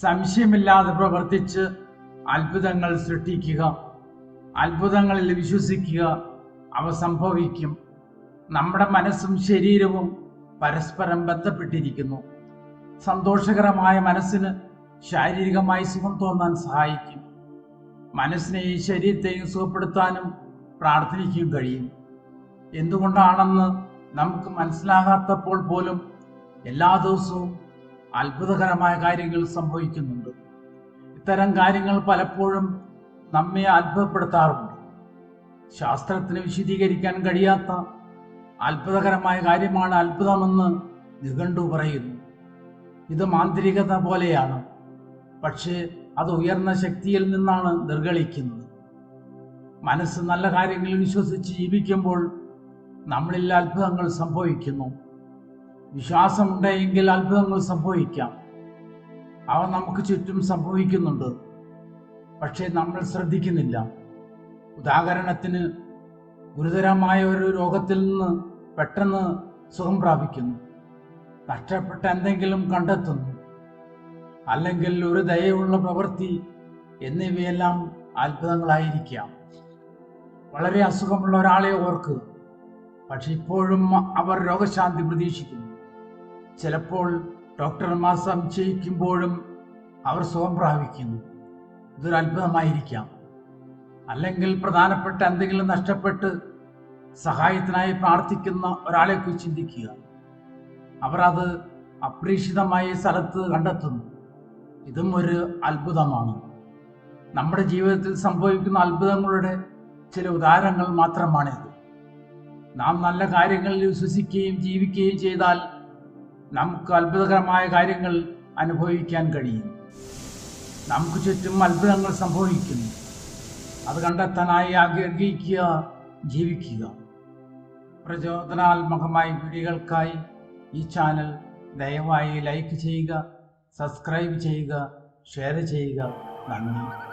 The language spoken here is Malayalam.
സംശയമില്ലാതെ പ്രവർത്തിച്ച് അത്ഭുതങ്ങൾ സൃഷ്ടിക്കുക അത്ഭുതങ്ങളിൽ വിശ്വസിക്കുക അവ സംഭവിക്കും. നമ്മുടെ മനസ്സും ശരീരവും പരസ്പരം ബന്ധപ്പെട്ടിരിക്കുന്നു. സന്തോഷകരമായ മനസ്സിന് ശാരീരികമായി സുഖം തോന്നാൻ സഹായിക്കും. മനസ്സിനെയും ശരീരത്തെയും സുഖപ്പെടുത്താനും പ്രാർത്ഥനയ്ക്കും കഴിയും. എന്തുകൊണ്ടാണെന്ന് നമുക്ക് മനസ്സിലാകാത്തപ്പോൾ പോലും എല്ലാ ദിവസവും അത്ഭുതകരമായ കാര്യങ്ങൾ സംഭവിക്കുന്നുണ്ട്. ഇത്തരം കാര്യങ്ങൾ പലപ്പോഴും നമ്മെ അത്ഭുതപ്പെടുത്താറുണ്ട്. ശാസ്ത്രത്തിന് വിശദീകരിക്കാൻ കഴിയാത്ത അത്ഭുതകരമായ കാര്യമാണ് അത്ഭുതമെന്ന് നിഘണ്ടു പറയുന്നു. ഇത് മാന്ത്രികത പോലെയാണ്. പക്ഷേ അത് ഉയർന്ന ശക്തിയിൽ നിന്നാണ് നിർഗളിക്കുന്നത്. മനസ്സ് നല്ല കാര്യങ്ങളിൽ വിശ്വസിച്ച് ജീവിക്കുമ്പോൾ നമ്മളിൽ അത്ഭുതങ്ങൾ സംഭവിക്കുന്നു. വിശ്വാസമുണ്ടെങ്കിൽ അത്ഭുതങ്ങൾ സംഭവിക്കാം. അവ നമുക്ക് ചുറ്റും സംഭവിക്കുന്നുണ്ട്. പക്ഷേ നമ്മൾ ശ്രദ്ധിക്കുന്നില്ല. ഉദാഹരണത്തിന് ഗുരുതരമായ ഒരു രോഗത്തിൽ നിന്ന് പെട്ടെന്ന് സുഖം പ്രാപിക്കുന്നു. നഷ്ടപ്പെട്ട എന്തെങ്കിലും കണ്ടെത്തുന്നു. അല്ലെങ്കിൽ ഒരു ദയയുള്ള പ്രവൃത്തി എന്നിവയെല്ലാം അത്ഭുതങ്ങളായിരിക്കാം. വളരെ അസുഖമുള്ള ഒരാളെ ഓർക്ക് പക്ഷെ ഇപ്പോഴും അവർ രോഗശാന്തി പ്രതീക്ഷിക്കുന്നു. ചിലപ്പോൾ ഡോക്ടർമാർ സംശയിക്കുമ്പോഴും അവർ സുഖം പ്രാപിക്കുന്നു. ഇതൊരു അത്ഭുതമായിരിക്കാം. അല്ലെങ്കിൽ പ്രധാനപ്പെട്ട എന്തെങ്കിലും നഷ്ടപ്പെട്ട് സഹായത്തിനായി പ്രാർത്ഥിക്കുന്ന ഒരാളെക്കുറിച്ച് ചിന്തിക്കുക. അവർ അത് അപ്രീക്ഷിതമായ സ്ഥലത്ത് കണ്ടെത്തുന്നു. ഇതും ഒരു അത്ഭുതമാണ്. നമ്മുടെ ജീവിതത്തിൽ സംഭവിക്കുന്ന അത്ഭുതങ്ങളുടെ ചില ഉദാഹരണങ്ങൾ മാത്രമാണിത്. നാം നല്ല കാര്യങ്ങളിൽ വിശ്വസിക്കുകയും ജീവിക്കുകയും ചെയ്താൽ നമുക്ക് അത്ഭുതകരമായ കാര്യങ്ങൾ അനുഭവിക്കാൻ കഴിയും. നമുക്ക് ചുറ്റും അത്ഭുതങ്ങൾ സംഭവിക്കുന്നു. അത് കണ്ടെത്താനായി ആഗ്രഹിക്കുക ജീവിക്കുക. പ്രചോദനാത്മകമായ വീഡിയോകൾക്കായി ഈ ചാനൽ ദയവായി ലൈക്ക് ചെയ്യുക സബ്സ്ക്രൈബ് ചെയ്യുക ഷെയർ ചെയ്യുക. നന്ദി.